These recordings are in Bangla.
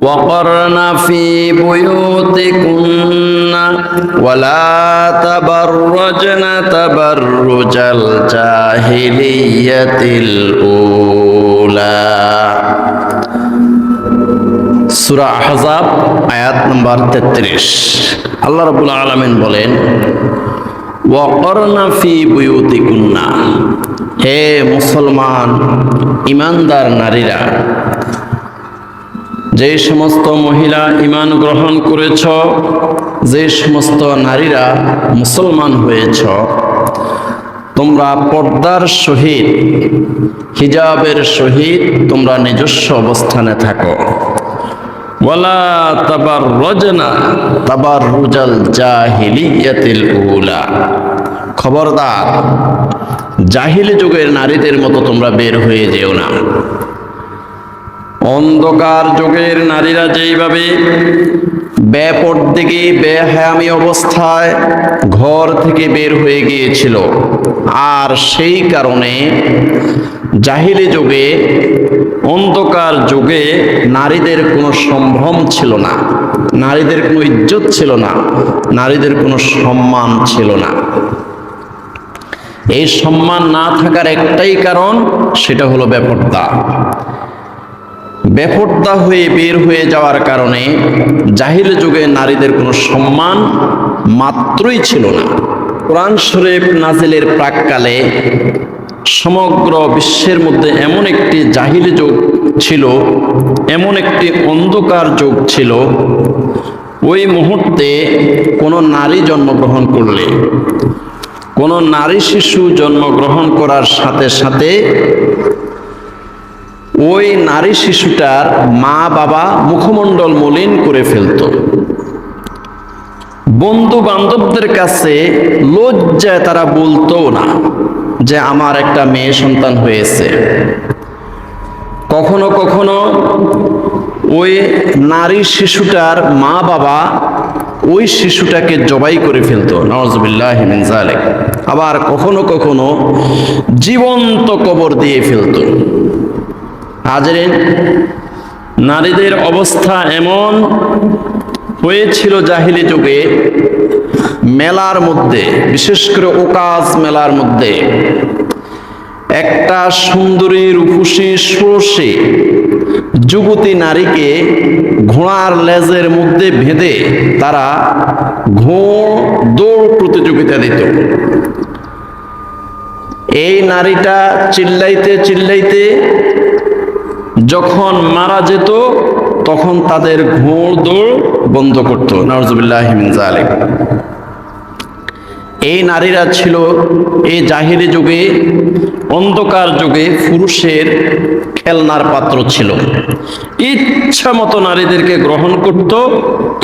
وقرن في بيوتكن ولا تبرجن تبرج الجاهلية الأولى সূরা আহজাব আয়াত নম্বর 33 আল্লাহ রাব্বুল আলামিন বলেন ওয়াকরনা ফি বুয়ুতিকুন্না হে মুসলমান ইমানদার নারীরা যে সমস্ত মহিলা ইমান গ্রহণ করেছ, যে সমস্ত নারীরা মুসলমান হয়েছ, তোমরা পর্দার সহিত, হিজাবের সহিত তোমরা নিজস্ব অবস্থানে থাকো। তাবার তাবার রুজাল খবরদার, জাহিলি যুগের নারীদের মতো তোমরা বের হয়ে যেও না। অন্ধকার যুগের নারীরা যেইভাবে বেপরদিকে বেহায়ামি অবস্থায় ঘর থেকে বের হয়ে গিয়েছিল। আর সেই কারণে জাহিলি যুগে, অন্ধকার যুগে নারীদের কোনো সম্ভ্রম ছিল না। নারীদের কোনো ইজ্জত ছিল না। নারীদের কোনো সম্মান ছিল না। এই সম্মান না থাকার একটাই কারণ, সেটা হলো ব্যাপারটা বেপর্দা হয়ে বের হয়ে যাওয়ার কারণে জাহিল যুগে নারীদের কোনো সম্মান মাত্রই ছিল না। কোরআন শরীফ নাজিলের প্রাককালে সমগ্র বিশ্বের মধ্যে এমন একটি জাহিল যুগ ছিল, এমন একটি অন্ধকার যুগ ছিল। ওই মুহূর্তে কোনো নারী জন্মগ্রহণ করলে, কোনো নারী শিশু জন্মগ্রহণ করার সাথে সাথে ওই নারী শিশুটার মা বাবা মুখমণ্ডল মলিন করে ফেলত। বন্ধু বান্ধবদের কাছে লজ্জায় তারা বলতো না যে আমার একটা মেয়ে সন্তান হয়েছে। কখনো কখনো ওই নারী শিশুটার মা বাবা ওই শিশুটাকে জবাই করে ফেলতো। নওয়াজবিল্লাহ মিন আবার কখনো কখনো জীবন্ত কবর দিয়ে ফেলতো। হাজরেন, নারীদের অবস্থা এমন হয়েছিল জাহিলি যুগে, মেলার মধ্যে, বিশেষ করে ওকাজ মেলার মধ্যে, একটা সুন্দরী রূপসী ষোড়শী যুবতী নারীকে ঘোড়ার লেজের মধ্যে ভেদে তারা ঘোড় দৌড় প্রতিযোগিতা দিত। এই নারীটা চিল্লাইতে চিল্লাইতে যখন মারা যেত, তখন তাদের ঘোড় দৌড় বন্ধ করতো। নজবুল্লাহ জালিম এই নারীরা ছিল এই জাহিরি যুগে, অন্ধকার যুগে পুরুষের খেলনার পাত্র ছিল। ইচ্ছা মতো নারীদেরকে গ্রহণ করত,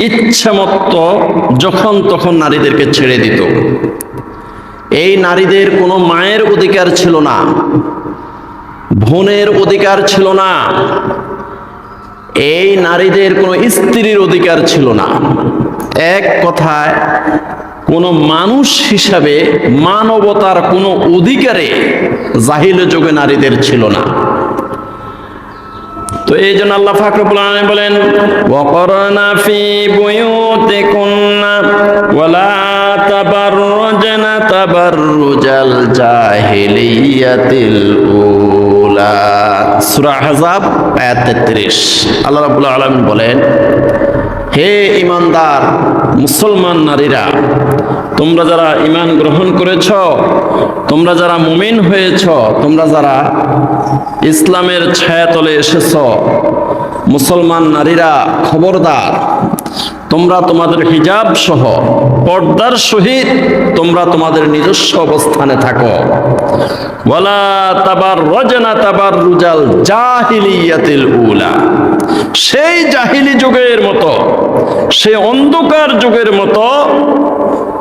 ইচ্ছা মতো যখন তখন নারীদেরকে ছেড়ে দিত। এই নারীদের কোনো মায়ের অধিকার ছিল না। বোনের অধিকার ছিল না। এই নারীদের কোনো স্ত্রীর অধিকার ছিল না। এক কথায়, কোনো মানুষ হিসাবে মানবতার কোনো অধিকারে জাহিল যুগে নারীদের ছিল না। তো এই জন্য আল্লাহ ফাকরুল আলম বলেন, ওয়াকরনা ফি বুয়ুতিকুন্না ওয়ালা তাবাররুজনা তাবাররুজাল জাহিলিয়াতিল উলা সূরা আহজাব, আয়াত 33 আল্লাহ রাব্বুল আলামিন বলেন, হে ইমানদার মুসলমান নারীরা, তোমরা যারা গ্রহণ করেছ, তোমরা যারা মুমিন হয়েছ, তোমরা যারা ইসলামের এসেছ, মুসলমান নারীরা খবরদার, তোমরা তোমাদের হিজাব সহ পর্দার সহিত তোমরা তোমাদের নিজস্ব অবস্থানে থাকো। ওয়ালা তাবার রজনা তাবার রুজাল জাহিলিয়াতিল উলা। সেই জাহিলি যুগের মতো সে অন্ধকার যুগের মতো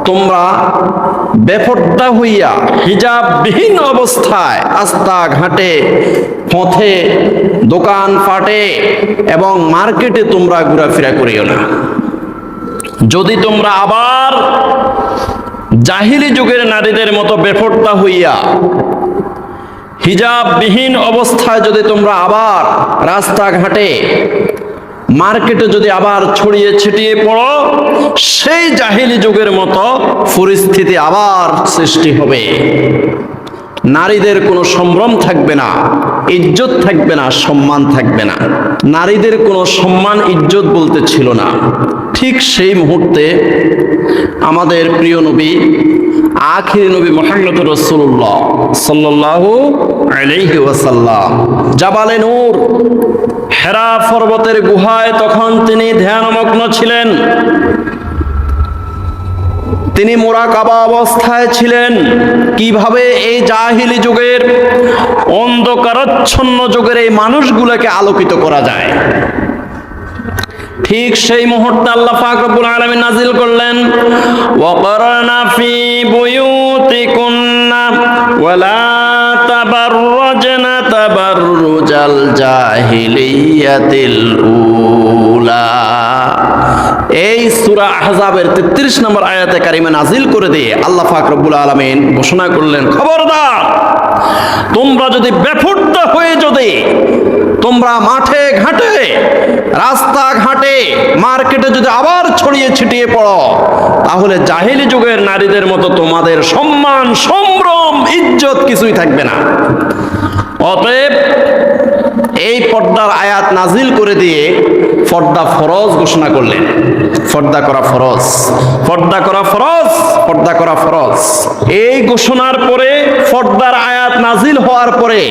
তোমরা বেপর্দা হইয়া হিজাববিহীন অবস্থায় আস্তা ঘাটে পথে দোকান পাটে এবং মার্কেটে তোমরা ঘোরাফেরা করিও না। যদি তোমরা আবার জাহিলি যুগের নারীদের মতো বেফর্দা হইয়া হিজাববিহীন অবস্থায় যদি তোমরা আবার রাস্তাঘাটে মার্কেটে যদি আবার ছড়িয়ে ছিটিয়ে পড়ো, সেই জাহিলি যুগের মতো পরিস্থিতি আবার সৃষ্টি হবে। নারীদের কোনো সম্ভ্রম থাকবে না, ইজ্জত থাকবে না, সম্মান থাকবে না। নারীদের কোনো সম্মান, ইজ্জত বলতে ছিল না। ঠিক সেই মুহূর্তে আমাদের প্রিয় নবী, আখির নবী মোহাম্মদ রসুল্লাহ ওয়াসাল্লাম। জাবালে নূর, হেরা পর্বতের গুহায় তখন তিনি ধ্যানমগ্ন ছিলেন। তিনি মোরাকাবা অবস্থায় ছিলেন। কীভাবে এই জাহিলি যুগের অন্ধকারচ্ছন্ন যুগের এই মানুষগুলোকে আলোকিত করা যায়? ঠিক সেই মুহূর্তে আল্লাহ পাক রব্বুল আলামিন নাজিল করলেন, ওয়াকারনা ফি বুয়ুতিকুন্না ওয়ালা তাবাররাজনা তাবাররুজাল জাহিলিয়াতিল উলা। এই সূরা আহজাবের 33 নম্বর আয়াতে কারিমা নাজিল করে দিয়ে আল্লাহ পাক রব্বুল আলামিন ঘোষণা করলেন, খবরদার, তোমরা যদি বেফুর্ত হয়ে যদি তোমরা মাঠে ঘাটে রাস্তা ঘাটে মার্কেটে যদি আবার ছড়িয়ে ছিটিয়ে পড়ো, তাহলে জাহিলি যুগের নারীদের মতো তোমাদের সম্মান, সম্ভ্রম, ইজ্জত কিছুই থাকবে না। অতএব এই পর্দার আয়াত নাজিল করে দিয়ে পর্দা ফরজ ঘোষণা করলেন। পর্দা করা ফরজ। পর্দা করা ফরজ, পর্দা করা ফরজ। এই ঘোষণার পরে পর্দার আয়াত নাজিল হওয়ার পরে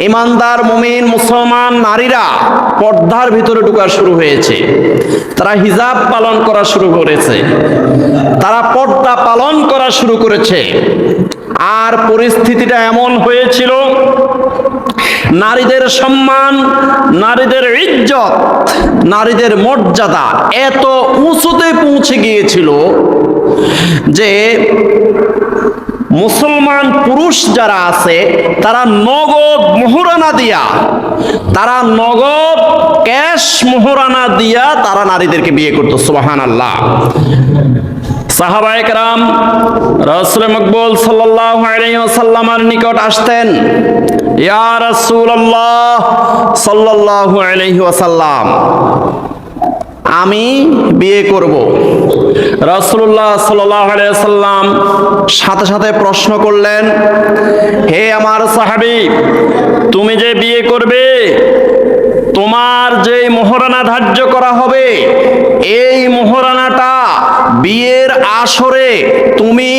ইমানদার, মুমিন, মুসলমান, নারীরা পর্দার ভিতরে ঢোকা শুরু হয়েছে। তারা হিজাব পালন করা শুরু করেছে। তারা পর্দা পালন করা শুরু করেছে। আর পরিস্থিতিটা এমন হয়েছিল নারীদের সম্মান, নারীদের ইজ্জত, নারীদের মর্যাদা এত উঁচুতে পৌঁছে গিয়েছিল যে মুসলমান পুরুষ যারা আছে, তারা নগদ মোহরানা দিয়া, তারা নগদ ক্যাশ মোহরানা দিয়া তারা নারীদেরকে বিয়ে করতো সুবাহান আল্লাহ সাহাবায়ে কেরাম রাসূল মকবুল সাল্লাল্লাহু আলাইহি ওয়াসাল্লামের নিকট আসতেন। ইয়া রাসূলুল্লাহ সাল্লাল্লাহু আলাইহি ওয়াসাল্লাম, আমি বিয়ে করব। রসুল্লাহ আলাইহি সাথে সাথে প্রশ্ন করলেন, হে আমার সাহাবী, তুমি যে বিয়ে করবে তোমার যে মোহরানা ধার্য করা হবে, এই মোহরানাটা বিয়ের আসরে তুমি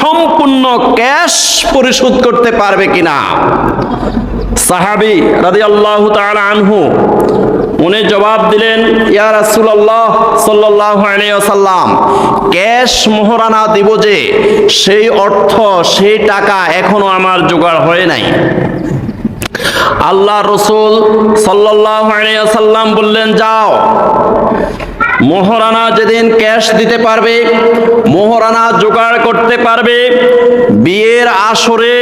সম্পূর্ণ ক্যাশ পরিশোধ করতে পারবে কিনা? সাহাবি রাদি আল্লাহ আনহু, উনি জবাব দিলেন, ইয়া রাসূলুল্লাহ সাল্লাল্লাহু আলাইহি ক্যাশ মোহরানা দিব যে, সেই অর্থ, সেই টাকা এখনও আমার জোগাড় হয় নাই। আল্লাহ রসুল সাল্লাম বললেন, যাও, মোহরানা যেদিন ক্যাশ দিতে পারবে, মোহরানা জোগাড় করতে পারবে, বিয়ের আসরে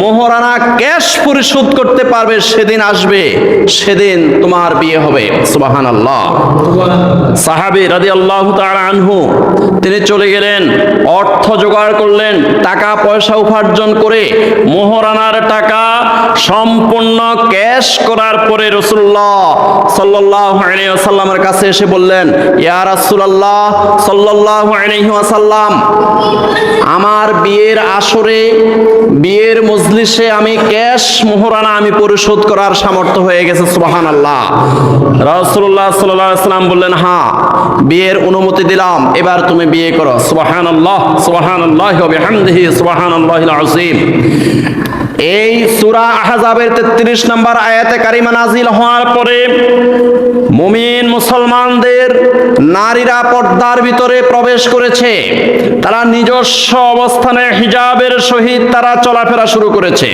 মোহরানা ক্যাশ পরিশোধ করতে পারবে, সেদিন আসবে, সেদিন তোমার বিয়ে হবে। সুবাহান আল্লাহ সাহাবি রাদি আল্লাহ আনহু, তিনি চলে গেলেন, অর্থ জোগাড় করলেন, টাকা পয়সা উপার্জন করে মোহরানার টাকা সম্পূর্ণ ক্যাশ করার পরে রসুল্লাহ সাল্লাহ সাল্লামের কাছে এসে বললেন, ইয়া রাসূলুল্লাহ সাল্লাল্লাহু আলাইহি ওয়াসাল্লাম, আমার বিয়ের আসরে, বিয়ের মজলিসে আমি ক্যাশ মোহরানা আমি পরিশোধ করার সামর্থ্য হয়ে গেছে রাসূলুল্লাহ সাল্লাল্লাহু আলাইহি সাল্লাম বললেন হ্যাঁ বিয়ের অনুমতি দিলাম, এবার তুমি বিয়ে করো। সুবহানাল্লাহ, সুবহানাল্লাহি ওয়া বিহামদিহি সুবহানাল্লাহিল আযীম এই সূরা আহজাবের 33 নম্বর আয়াতে কারিমা নাজিল হওয়ার পরে মুমিন মুসলমানদের নারীরা পর্দার ভিতরে প্রবেশ করেছে। তারা নিজস্ব অবস্থানে হিজাবের সহিত তারা চলাফেরা শুরু করেছে।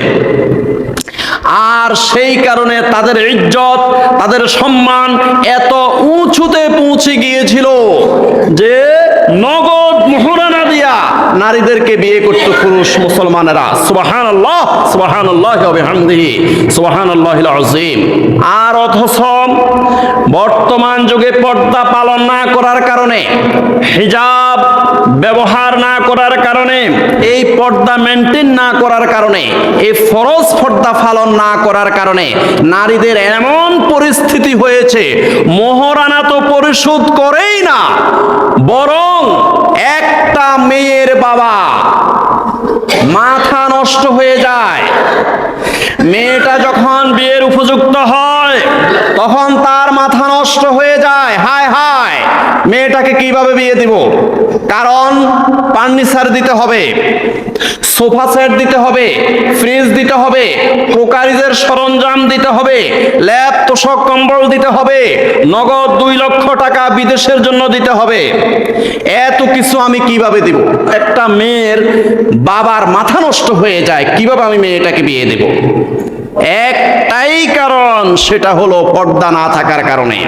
আর সেই কারণে তাদের ইজ্জত, তাদের সম্মান এত উঁচুতে পৌঁছে গিয়েছিল যে নারীদেরকে বিয়ে করত পুরুষ মুসলমানেরা। সুবাহান আল্লাহ সুবাহান আল্লাহ হামদিহি সুবাহান আল্লাহ আজিম আর অথচ বর্তমান যুগে পর্দা পালন না করার কারণে, হিজাব ব্যবহার না করার কারণে, এই পর্দা মেনটেন না করার কারণে, এই ফরজ পর্দা পালন না করার কারণে নারীদের এমন পরিস্থিতি হয়েছে, মোহরানা তো পরিশোধ করেই না, বরং মেয়ের বাবা। মাথা নষ্ট হয়ে যায়। মেয়েটা যখন বিয়ের উপযুক্ত হয়, তখন তার মাথা নষ্ট হয়ে যায়। হায় হায়। মেয়েটাকে কীভাবে বিয়ে দিব? কারণ ফার্নিচার দিতে হবে, সোফা সেট দিতে হবে, ফ্রিজ দিতে হবে প্রকারিজের সরঞ্জাম দিতে হবে ল্যাপ তোষক কম্বল দিতে হবে, নগদ দুই লক্ষ টাকা বিদেশের জন্য দিতে হবে। এত কিছু আমি কীভাবে দিব? একটা মেয়ের বাবার মাথা নষ্ট হয়ে যায়, কীভাবে আমি মেয়েটাকে বিয়ে দেব? একটাই কারণ, সেটা হলো পর্দা না থাকার কারণে।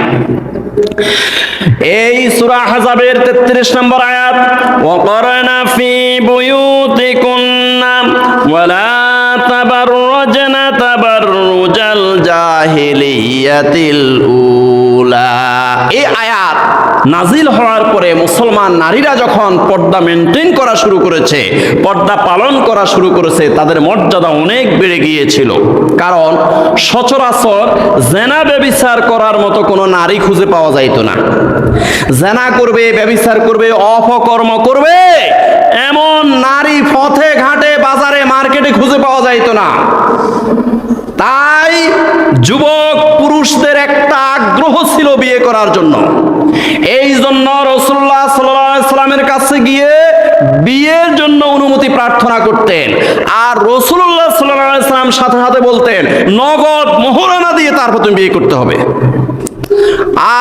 এই সূরা হাজাবের 33 নম্বর আয়াত, ওয়াকরানা ফি বুয়ুতিকুন্না ওয়ালা তাবাররাজনা তাবাররুজাল জাহিলিয়াতিল উলা। এই আয়াত নাজিল হওয়ার পরে মুসলমান নারীরা যখন পর্দা মেনটেন করা শুরু করেছে, পর্দা পালন করা শুরু করেছে, তাদের মর্যাদা অনেক বেড়ে গিয়েছিল। কারণ সচরাচর জেনা ব্যবিচার করার মতো কোনো নারী খুঁজে পাওয়া যাইতো না। জেনা করবে, ব্যবিচার করবে, অপকর্ম করবে, এমন নারী পথে ঘাটে বাজারে মার্কেটে খুঁজে পাওয়া যাইতো না। তাই যুবক, পুরুষদের একটা আগ্রহ ছিল বিয়ে করার জন্য। এই জন্য রসুল্লাহ সাল্লামের কাছে গিয়ে বিয়ের জন্য অনুমতি প্রার্থনা করতেন। আর রসুল্লাহ সাল্লাম সাথে সাথে বলতেন, নগদ মোহরানা দিয়ে তারপর তুমি বিয়ে করতে হবে।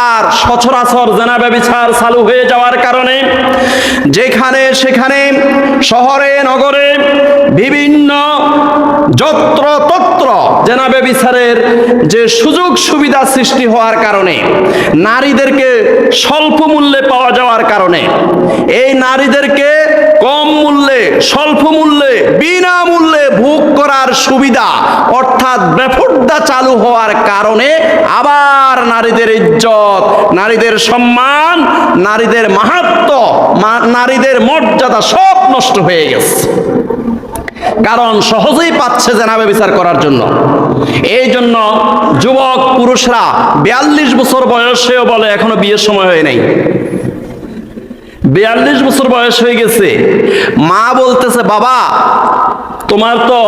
আর সচরাচর জেনা ব্যবিচার চালু হয়ে যাওয়ার কারণে যেখানে সেখানে শহরে, নগরে বিভিন্ন যত্র তত্র জেনা বিচারের যে সুযোগ সুবিধা সৃষ্টি হওয়ার কারণে, নারীদেরকে স্বল্প মূল্যে পাওয়া যাওয়ার কারণে, এই নারীদেরকে কম মূল্যে, স্বল্প মূল্যে বিনা মূল্যে ভোগ করার সুবিধা, অর্থাৎ বেফর্দা চালু হওয়ার কারণে আবার নারীদের ইজ্জত, নারীদের সম্মান, নারীদের মাহাত্ম নারীদের মর্যাদা সব নষ্ট হয়ে গেছে। কারণ সহজেই পাচ্ছে জেনাবে বিচার করার জন্য। এই জন্য যুবক, পুরুষরা বিয়াল্লিশ বছর বয়সেও বলে, এখনও বিয়ের সময় হয় নাই। বিয়াল্লিশ বছর বয়স হয়ে গেছে। মা বলতেছে, বাবা, তোমার তো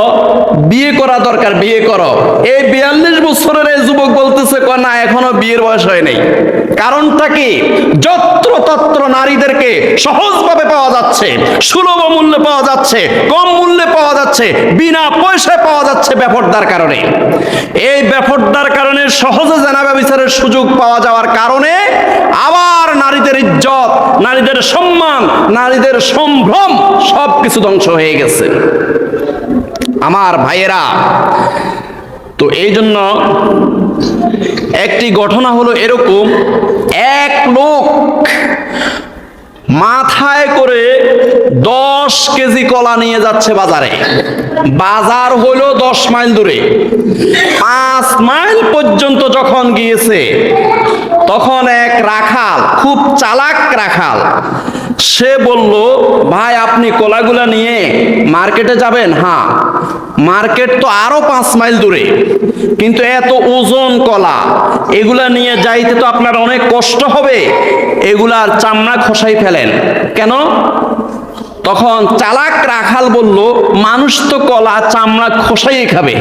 বিয়ে করা দরকার, বিয়ে করো। এই বিয়াল্লিশ বছরের এই যুবক বলতেছে, "কয় না, এখনও বিয়ের বয়স হয় নাই। কারণটা কি? যত্র তত্র নারীদেরকে সহজভাবে পাওয়া যাচ্ছে, সুলভ মূল্যে পাওয়া যাচ্ছে, কম মূল্যে পাওয়া যাচ্ছে, বিনা পয়সায় পাওয়া যাচ্ছে ব্যাপারদার কারণে। এই ব্যাপারদার কারণে সহজে জানাবে বিচারের সুযোগ পাওয়া যাওয়ার কারণে আবার নারীদের ইজ্জত নারীদের সম্মান, নারীদের সম্ভ্রম সব কিছু ধ্বংস হয়ে গেছে। আমার ভাইয়েরা, তো এই জন্য একটি ঘটনা হলো এরকম, এক লোক মাথায় করে দশ কেজি কলা নিয়ে যাচ্ছে বাজারে। বাজার হলো দশ মাইল দূরে। পাঁচ মাইল পর্যন্ত যখন গিয়েছে তখন এক রাখাল, খুব চালাক রাখাল, সে বলল, ভাই, আপনি কলাগুলা নিয়ে মার্কেটে যাবেন? হ্যাঁ মার্কেট তো আরও পাঁচ মাইল দূরে, কিন্তু এত ওজন কলা, এগুলা নিয়ে যাইতে তো আপনার অনেক কষ্ট হবে, এগুলার চামড়া খসাই ফেলেন। কেন? তখন চালাক রাখাল বলল, মানুষ তো কলা, চামড়া খসাই খাবে।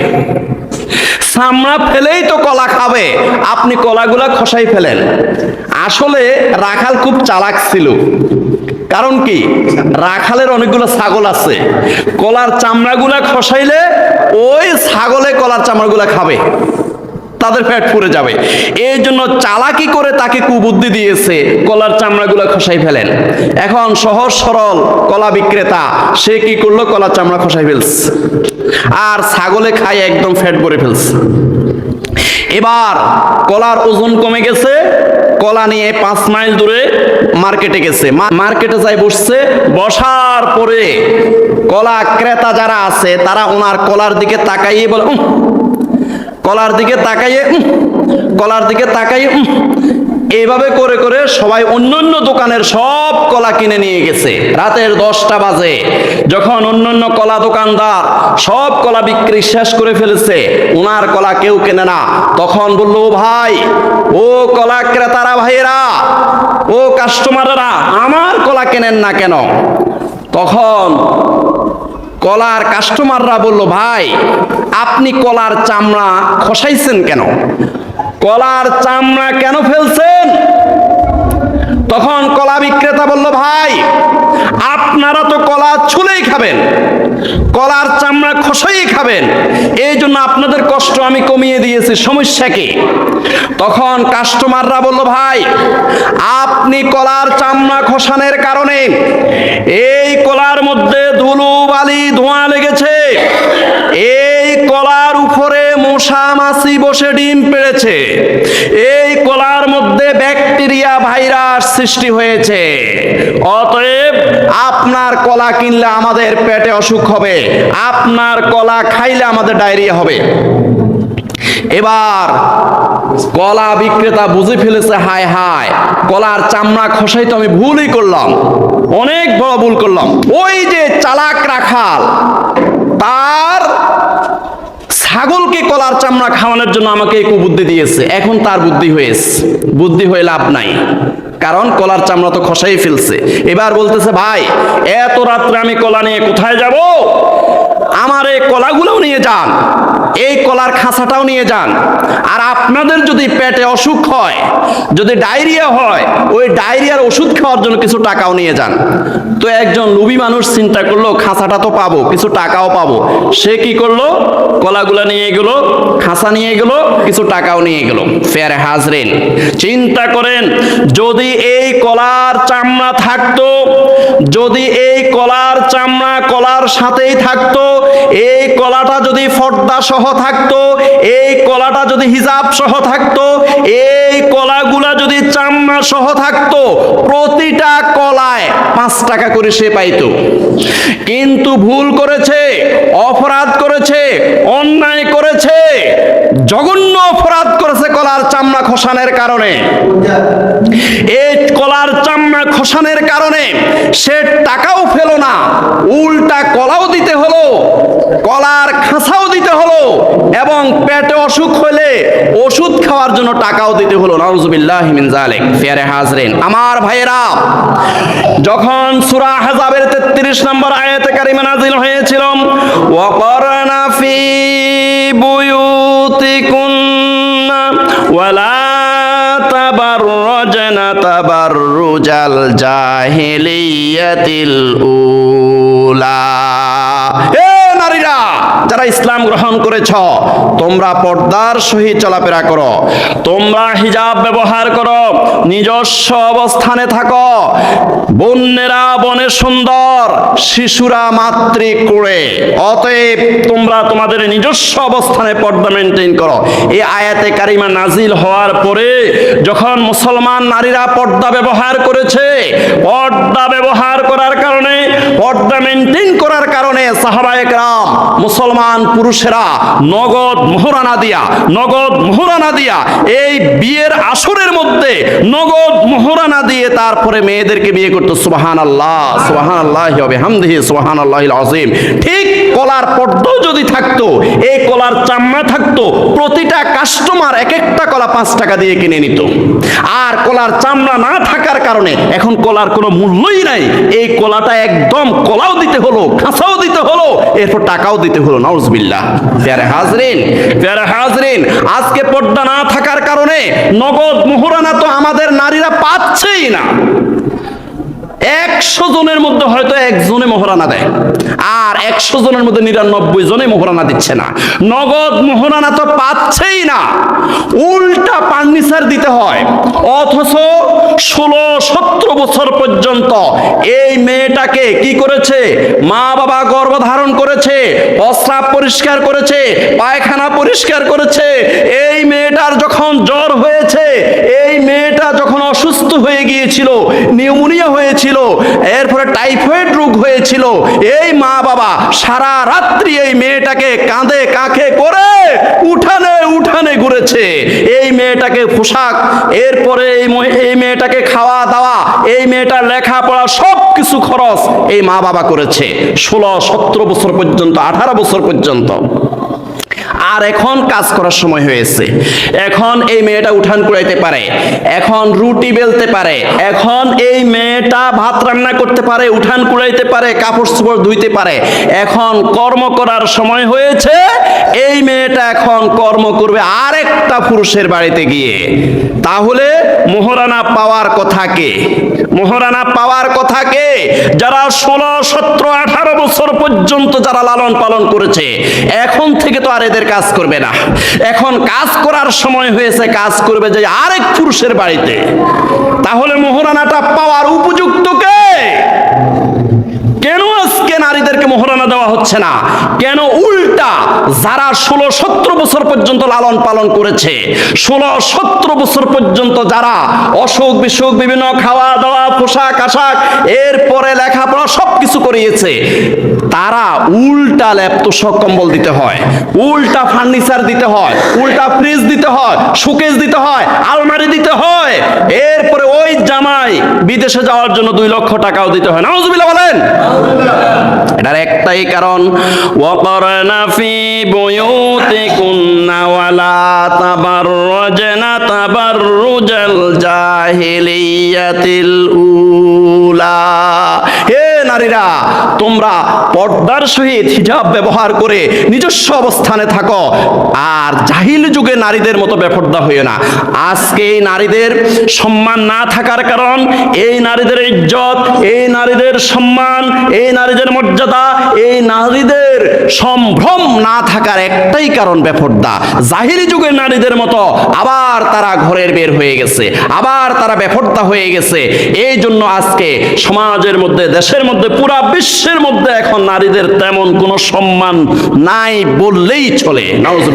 চামড়া ফেলেই তো কলা খাবে। আপনি কলাগুলা খসাই ফেলেন। আসলে রাখাল খুব চালাক ছিল। কারণ কি? রাখালের অনেকগুলো ছাগল আছে। কলার চামড়াগুলা খসাইলে ওই ছাগলে কলার চামড়াগুলা খাবে। তাদের পেট পুড়ে যাবে। এই জন্য চালাকি করে তাকে কুবুদ্ধি দিয়েছে কলার চামড়াগুলো খসাই ফেলেন। এখন সহজ সরল কলা বিক্রেতা সে কি করল? কলার চামড়া খসাই ফেলছে। আর ছাগলে খাই একদম ফ্যাট ভরে ফেলছে। এবার কলার ওজন কমে গেছে কলা নিয়ে পাঁচ মাইল দূরে মার্কেটে গেছে। মার্কেটে যাই বসছে বসার পরে কলা ক্রেতা যারা আছে তারা ওনার কলার দিকে তাকাইয়ে বলে "উম, কলার দিকে তাকাইয়ে কলার দিকে তাকাইয়ে এইভাবে করে করে সবাই অন্য অন্য দোকানের সব কলা কিনে নিয়ে গেছে। রাতের দশটা বাজে। যখন অন্য অন্য কলা দোকানদার সব কলা বিক্রি শেষ করে ফেলেছে ওনার কলা কেউ কেনে না। তখন বলল, "ও ভাই, ও কলা ক্রেতারা ভাইয়েরা, ও কাস্টমাররা, আমার কলা কেনেন না কেন? তখন কলার কাস্টমাররা বলল, ভাই আপনি কলার চামড়া খসাইছেন কেন? কলার চামড়া কেন ফেলছেন? তখন কলা বিক্রেতা বলল, ভাই, আপনারা তো কলা ছুলেই খাবেন, কলার চামড়া খসাই খাবেন। এই জন্য আপনাদের কষ্ট আমি কমিয়ে দিয়েছি, সমস্যা কি? তখন কাস্টমাররা বলল, ভাই, আপনি কলার চামড়া খসানের কারণে এই কলার মধ্যে ধুলো, বালি, ধোঁয়া লেগেছে। মশা মাছি বসে ডিম পেড়েছে। এই কলার মধ্যে ব্যাকটেরিয়া ভাইরাস সৃষ্টি হয়েছে। অতএব আপনার কলা কিনলে আমাদের পেটে অসুখ হবে, আপনার কলা খাইলে আমাদের ডায়রিয়া হবে। এবার কলা বিক্রেতা বুঝে ফেলেছে, হায় হায়, কলার চামড়া খসাই তো আমি ভুলই করলাম, অনেক বড় ভুল করলাম। ওই যে চালাক রাখাল, তার ছাগলকে কলার চামড়া খাওয়ানোর জন্য আমাকে এই কুবুদ্ধি দিয়েছে। এখন তার বুদ্ধি হয়েছে। বুদ্ধি হয়ে লাভ নাই। কারণ কলার চামড়া তো খসাই ফেলছে। এবার বলতেছে, ভাই, এত রাত্রে আমি কলা নিয়ে কোথায় যাব? আমার এই কলাগুলোও নিয়ে যান। এই কলার খাঁচাটাও নিয়ে যান। আর আপনাদের যদি পেটে অসুখ হয়, যদি ডায়রিয়া হয়, ওই ডায়রিয়ার ওষুধ খাওয়ার জন্য কিছু টাকাও নিয়ে যান। তো একজন লুবি মানুষ চিন্তা করল, খাঁচাটা তো পাবো, কিছু টাকাও পাবো। সে কি করল? কলাগুলা নিয়ে গেল, খাঁচা নিয়ে গেল, কিছু টাকাও নিয়ে গেল। ফের হাজরেন, চিন্তা করেন, যদি এই কলার চামড়া থাকতো, যদি এই কলার চামড়া কলার সাথেই থাকতো, এই কলাটা যদি ফর্দা সহ থাকতো, এই কলাটা যদি হিজাব সহ থাকতো, এই কলাগুলা যদি চামড়া সহ থাকতো, প্রতিটা কলায় পাঁচ টাকা করে সে পাইতো। কিন্তু ভুল করেছে, অপরাধ করেছে, অন্যায় করেছে, জঘন্য অপরাধ করেছে কলার চামড়া খসানের কারণে। এই কলার চামড়া খসানের কারণে সে টাকাও পেল না। উল্টা কলাও দিতে হলো, কলার খাঁচাও দিতে হলো এবং পেটে অসুখ হলে ওষুধ খাওয়ার জন্য টাকাও দিতে হলো। নাউজুবিল্লাহ মিন জালিক ফিয়ারে হাজরিন, আমার ভাইয়েরা, যখন সূরা আহজাবের 33 নম্বর আয়াতে কারিমা নাযিল হয়েছিল ওয়াকরনা ফি বুয়ুতিকুন্না ওয়ালা তাবাররাজনা তাবাররুজাল জাহেলিয়াতিল উলা ইসলাম গ্রহণ করেছ, তোমরা পর্দার সহিত চলাফেরা করো, তোমরা হিজাব ব্যবহার করো, নিজস্ব অবস্থানে থাকো, বন্যেরা বনে সুন্দর, শিশুরা মাতৃ করে অতএব তোমরা তোমাদের নিজস্ব অবস্থানে পর্দা মেনটেন করো। এই আয়াতে কারিমা নাজিল হওয়ার পরে যখন মুসলমান নারীরা পর্দা ব্যবহার করেছে, পর্দা ব্যবহার করার কারণে পর্দা মেনটেন করার কারণে সাহাবায়ক রাম মুসলমান পুরুষেরা নগদ মোহরানা দিয়া, নগদ মোহরানা দিয়া এই বিয়ের আসরের মধ্যে নগদ মোহরানা দিয়ে তারপরে মেয়েদেরকে বিয়ে করতো। সুবাহান আল্লাহ সুবাহান আল্লাহ হবে হামদিহি সুবাহান আল্লাহ আজিম ঠিক কলার পর্দাও যদি থাকতো, এই কলার চামড়া থাকতো, প্রতিটা কাস্টমার এক একটা কলা পাঁচ টাকা দিয়ে কিনে নিত। আর কলার চামড়া না থাকার কারণে এখন কলার কোনো মূল্যই নাই। এই কলাটা একদম কলাও দিতে হলো খাঁচাও দিতে হলো, এরপর টাকাও দিতে হলো নাউজবিল্লা প্যারে হাজরিন প্যারে হাজরিন, আজকে পর্দা না থাকার কারণে নগদ মোহরানা তো আমাদের নারীরা পাচ্ছেই না। একশো জনের মধ্যে হয়তো একজনে মোহরানা দেয়। আর একশো জনের মধ্যে নিরানব্বই জনে মোহরানা দিচ্ছে না। নগদ মোহরানা তো পাচ্ছেই না। উল্টা ফার্নিচার দিতে হয়। অথচ ষোলো, সতেরো বছর পর্যন্ত এই মেয়েটাকে কি করেছে? মা বাবা গর্ভধারণ করেছে, প্রস্রাব পরিষ্কার করেছে, পায়খানা পরিষ্কার করেছে। এই মেয়েটার যখন জ্বর হয়েছে, এই মেয়েটা যখন অসুস্থ হয়ে গিয়েছিল, নিউমোনিয়া হয়েছিল এরপরে টাইফয়েড রোগ হয়েছিল। এই মা বাবা সারা রাত্রি এই মেয়েটাকে কাঁধে কাঁখে করে উঠানে উঠানে ঘুরেছে। এই মেয়েটাকে পোশাক, এরপরে এই এই মেয়েটাকে খাওয়া দাওয়া, এই মেয়েটার লেখাপড়া সব কিছু খরচ এই মা বাবা করেছে। ষোলো সতেরো বছর পর্যন্ত, আঠারো বছর পর্যন্ত। আর এখন কাজ করার সময় হয়েছে। এখন এই মেয়েটা উঠান কুড়াইতে পারে, এখন রুটি বেলতে পারে, এখন এই মেয়েটা ভাত রান্না করতে পারে, উঠান কুড়াইতে পারে, কাপড় চোপড় ধুইতে পারে। এখন কর্ম করার সময় হয়েছে, এই মেয়েটা এখন কর্ম করবে আরেকটা পুরুষের বাড়িতে গিয়ে। তাহলে মোহরানা পাওয়ার কথা কে? মোহরানা পাওয়ার কথা কে? যারা ষোলো, সতেরো, আঠারো বছর পর্যন্ত যারা লালন পালন করেছে, এখন থেকে তো আর এদের কাজ করবে না। এখন কাজ করার সময় হয়েছে, কাজ করবে যে আরেক পুরুষের বাড়িতে। তাহলে মোহরানাটা পাওয়ার উপযুক্ত কে? আজকে নারীদেরকে মোহরানা দেওয়া হচ্ছে না। কেন উল্টা? যারা ষোলো সতেরো বছর পর্যন্ত লালন পালন করেছে, ষোলো সতেরো বছর পর্যন্ত যারা অসুখ বিসুখ, বিভিন্ন খাওয়া দাওয়া, পোশাক, আশাক, এরপরে লেখাপড়া সব কিছু করিয়েছে, তারা উল্টা ল্যাপটপ কম্বল দিতে হয়, উল্টা ফার্নিচার দিতে হয়, উল্টা ফ্রিজ দিতে হয়, শোকেস দিতে হয়, আলমারি দিতে হয়, এরপরে ওই জামাই বিদেশে যাওয়ার জন্য দুই লক্ষ টাকাও দিতে হয় নাউজুবিল্লাহ বলেন। এটার একটাই কারণ ওয়াকরনা ফি বুয়ুতিকুন্না ওয়ালা তাবাররাজনা তাবাররুজাল জাহিলিয়াতিল উলা। হে নারীরা তোমরা পর্দার সহিত হিজাব ব্যবহার করে নিজস্ব অবস্থানে থাকো। আর জাহিল যুগে নারীদের মতো বেপর্দা হইও না। আজকে এই নারীদের সম্মান না থাকার কারণ এই নারীদের ইজ্জত, এই নারীদের সম্মান, এই নারীদের মর্যাদা, এই নারীদের সম্ভ্রম না থাকার একটাই কারণ বেপর্দা। জাহিলি যুগের নারীদের মতো আবার তারা ঘরের বের হয়ে গেছে, আবার তারা বেপর্দা হয়ে গেছে। এই জন্য আজকে সমাজের মধ্যে, দেশের মধ্যে পুরা বিশ্বের মধ্যে এখন নারীদের তেমন কোনো সম্মান নাই বললেই চলে। নওয়াজ